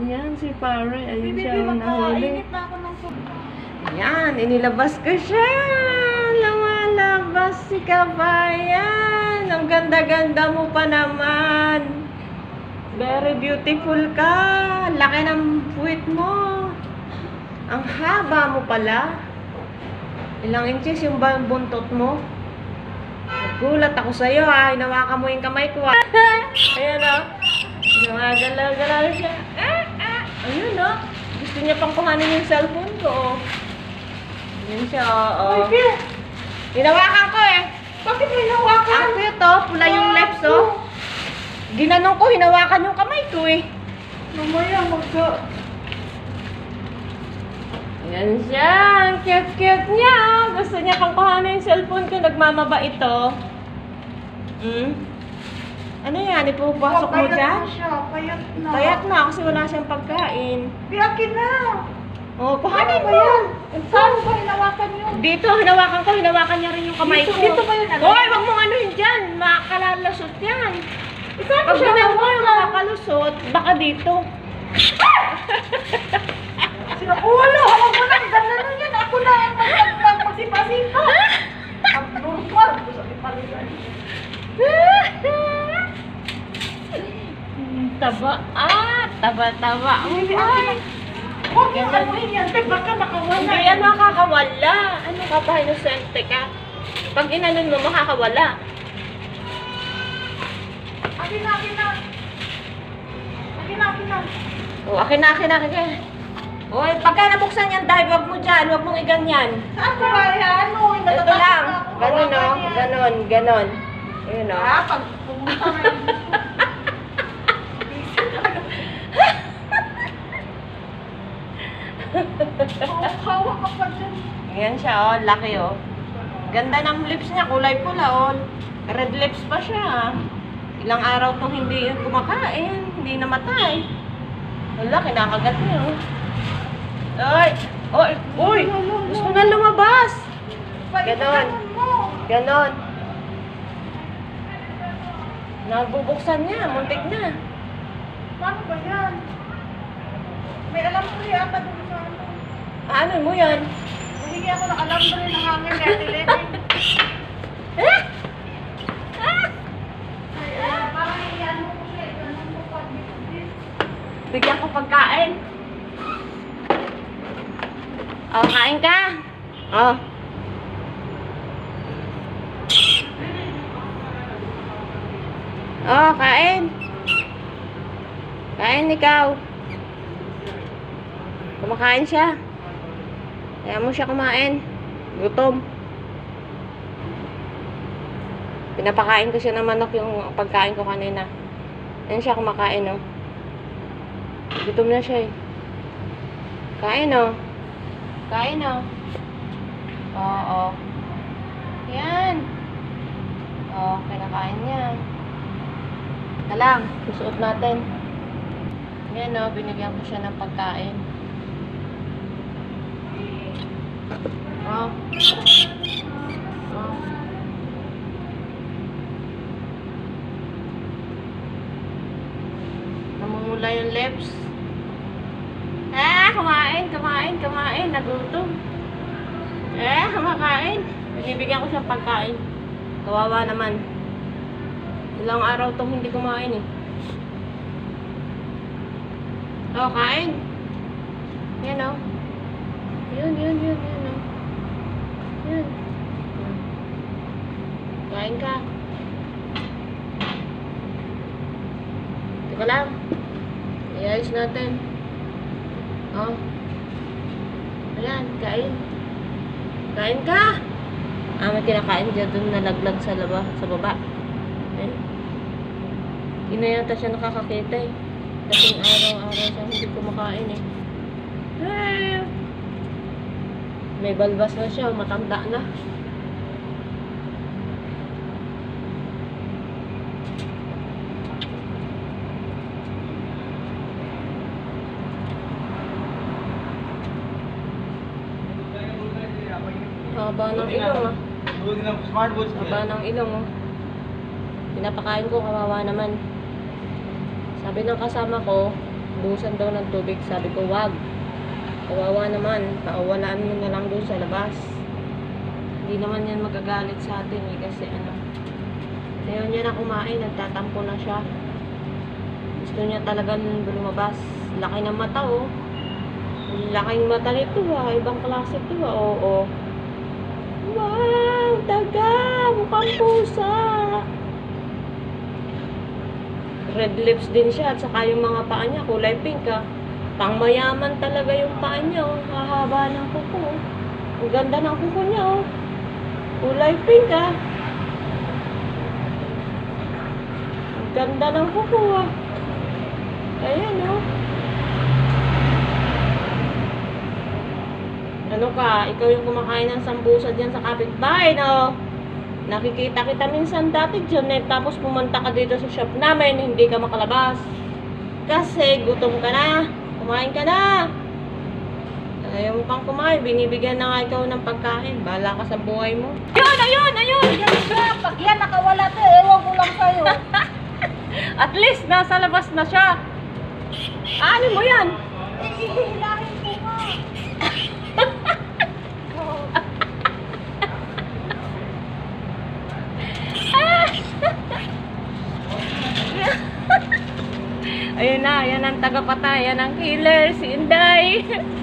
Yan, si pare. Ayun siya, ang nahuli. Yan, inilabas ko siya. Lumalabas si kabayan. Ang ganda-ganda mo pa naman. Very beautiful ka. Laki ng puwit mo. Ang haba mo pala. Ilang inches yung buntot mo? Nagulat ako sa'yo ha. Hinawakan mo yung kamay ko ha. Ayan o. Gumagalaw-galaw siya. Ah. Ayun o. Gusto niya pang kuhanin yung cellphone ko oh. Yun siya, oo. Ay, Bill, Hinawakan ko eh. bakit may? Ang cute oh, pula yung lips oh. Ginanong ko, hinawakan yung kamay ko eh. Mamaya, magka... Yan siya, ang cute-cute niya. oh. Gusto niya pang kuhanin yung cellphone ko, nagmamaba ito. Hmm? Ano yan, ipupasok mo Payat dyan? na siya, payat na. Payat na kasi wala siyang pagkain. Biyakin na. Oh, Ano kuhanin ba mo. yan? Saan ba hinawakan yun? Dito, hinawakan ko, hinawakan niya rin yung kamay Dito- ko. dito ba yun, ano? Hoy, wag mong anuhin dyan. Makakalalasot yan. Saan Pag siya mo yung makakalusot, baka dito. Sila, oh, wala, hawak mo lang. Ganda na yan. Ako na ang mag- magsipa-sipa. Ang normal. Gusto ko palitan. taba. Ah, taba-taba. Bibi, Ay. Huwag yung ano yan. Te, baka makawala. Hindi yan makakawala. Ano ka ba, inosente ka? Pag inanon mo, makakawala. Akin na, akin na. Akin na, akin na. O, akin na, akin na, akin na. Oy, pagka nabuksan yan, dahil wag mo dyan, wag mong iganyan. Saan ko ba yan? Ano? Ito lang. Ganon, no? Ganon, ganon. Ayun, no? Ah, pag pumunta na yun. Busy talaga. Hawak ka pa dyan. Ayan siya, oh. Laki, oh. Ganda ng lips niya, kulay pula, oh. Red lips pa siya, ah. Ilang araw tong hindi kumakain, hindi namatay. Wala, kinakagat niya, oh. Ay! Oy! Uy! Gusto na lumabas! Ganon. Ganon. Nagbubuksan niya, muntik na. Paano ba yan? May alam ko yata doon sa ano. Ah, ano mo yan? Mahingi ako ng alam doon ng hangin kaya tiligin. Ah! Pa. Bigyan ko pagkain. Oh, kain ka. Oh. Oh, kain. Kain ikaw. Kumakain siya. Kaya mo siya kumain. Gutom. Pinapakain ko siya ng manok yung pagkain ko kanina. Yan siya kumakain, no? Gutom na siya eh. Kain, no? Kain, no? Oo. Yan. Oo, kinakain niya. Ito lang, susuot natin. Yan, no? Binigyan ko siya ng pagkain. Oh. Oh. Namumula yung lips. Ah, kumain, kumain, kumain. Nagutom. Eh, kumakain. Binibigyan ko siyang pagkain. Kawawa naman. Ilang araw tong hindi kumain eh. Oh, kain. Yan oh. Yun, yun, yun, yun oh. Yun. Kain ka. Teka lang. Iayos natin. Oh. Ayan, kain. Kain ka! Ah, may kinakain dyan doon nalaglag sa laba, sa baba. Eh. Hindi na yata siya nakakakita eh. Kasing araw-araw siya hindi kumakain eh. Eh. May balbas na siya, matanda na. Haba ng ilong ah. Haba ng ilong oh. Pinapakain ko, kawawa naman. Sabi ng kasama ko, buhusan daw ng tubig. Sabi ko, wag. Kawawa naman. Paawalaan mo na lang doon sa labas. Hindi naman yan magagalit sa atin eh, kasi ano. Ayaw niya na kumain, nagtatampo na siya. Gusto niya talagang lumabas. Laki ng mata oh. Laking mata nito ah. Ibang klase ito ah. Oo. Wow! Daga! Mukhang pusa! Red lips din siya at saka yung mga paa niya kulay pink ah. Pang mayaman talaga yung paa niya oh. Hahaba ng kuko. Ang ganda ng kuko niya oh. Kulay pink ah. Ang ganda ng kuko ah. Ayan oh. Ano ka? Ikaw yung kumakain ng sambusa dyan sa kapitbahay, no? Nakikita kita minsan dati dyan eh. Tapos pumunta ka dito sa shop namin, hindi ka makalabas. Kasi gutom ka na. Kumain ka na. Ayaw mo pang kumain. Binibigyan na nga ikaw ng pagkain. Bahala ka sa buhay mo. Ayun! Ayun! Ayun! Yan siya. Pag yan nakawala to, ewan ko lang sa'yo. At least nasa labas na siya. Ano mo yan? Eh, ihilahin ko nga. Ayun na, yan ang tagapatay, yan ang killer, si Inday.